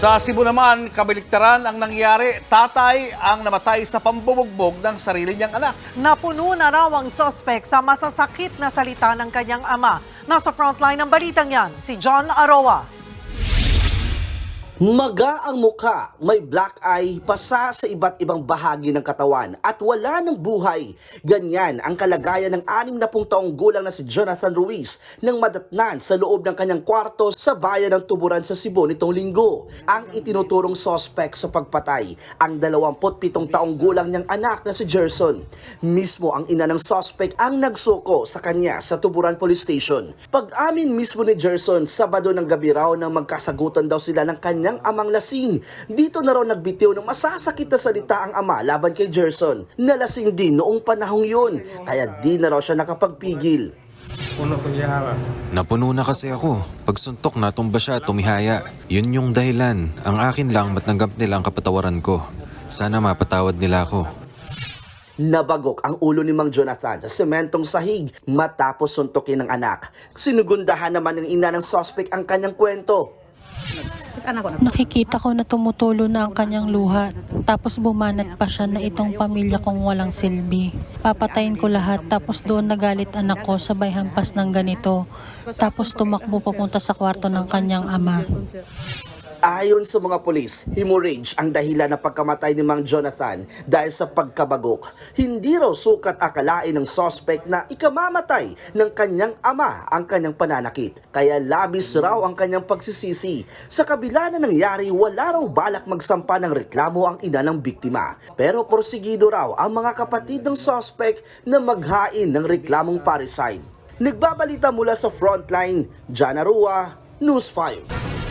Sa Cebu naman, kabaliktaran ang nangyari. Tatay ang namatay sa pambubugbog ng sarili niyang anak. Napuno na raw ang sospek sa masasakit na salita ng kanyang ama. Nasa frontline ng balitang yan, si John Aroa. Maga ang mukha, may black eye, pasa sa iba't ibang bahagi ng katawan at wala ng buhay. Ganyan ang kalagayan ng anim na pung taong gulang na si Jonathan Ruiz nang madatnan sa loob ng kanyang kwarto sa bayan ng Tuburan sa Cebu nitong linggo. Ang itinuturong sospek sa pagpatay, ang 27 taong gulang niyang anak na si Gerson. Mismo ang ina ng sospek ang nagsuko sa kanya sa Tuburan Police Station. Pag-amin mismo ni Gerson, Sabado ng gabi raw nang magkasagutan daw sila ng kanyang amang lasing. Dito na raw nagbitiw ng masasakit na salita ang ama laban kay Gerson. Nalasing din noong panahong yun, kaya di na raw siya nakapagpigil. Puno ko yawa. Napuno na kasi ako. Pagsuntok, natumba siya at tumihaya. Yun yung dahilan. Ang akin lang, matanggap nila ang kapatawaran ko. Sana mapatawad nila ako. Nabagok ang ulo ni Mang Jonathan sa sementong sahig matapos suntukin ng anak. Sinugundahan naman ng ina ng sospek ang kanyang kwento. Nakikita ko na tumutulo na ang kanyang luha. Tapos bumanat pa siya na itong pamilya kong walang silbi. Papatayin ko lahat tapos doon nagalit anak ko sabay hampas ng ganito. Tapos tumakbo papunta sa kwarto ng kanyang ama. Ayon sa mga polis, hemorrhage ang dahilan ng pagkamatay ni Mang Jonathan dahil sa pagkabagok. Hindi raw sukat akalain ng sospek na ikamamatay ng kanyang ama ang kanyang pananakit. Kaya labis raw ang kanyang pagsisisi. Sa kabila na nangyari, wala raw balak magsampa ng reklamo ang ina ng biktima. Pero porsigido raw ang mga kapatid ng sospek na maghain ng reklamong parricide. Nagbabalita mula sa frontline, Jana Rua, News 5.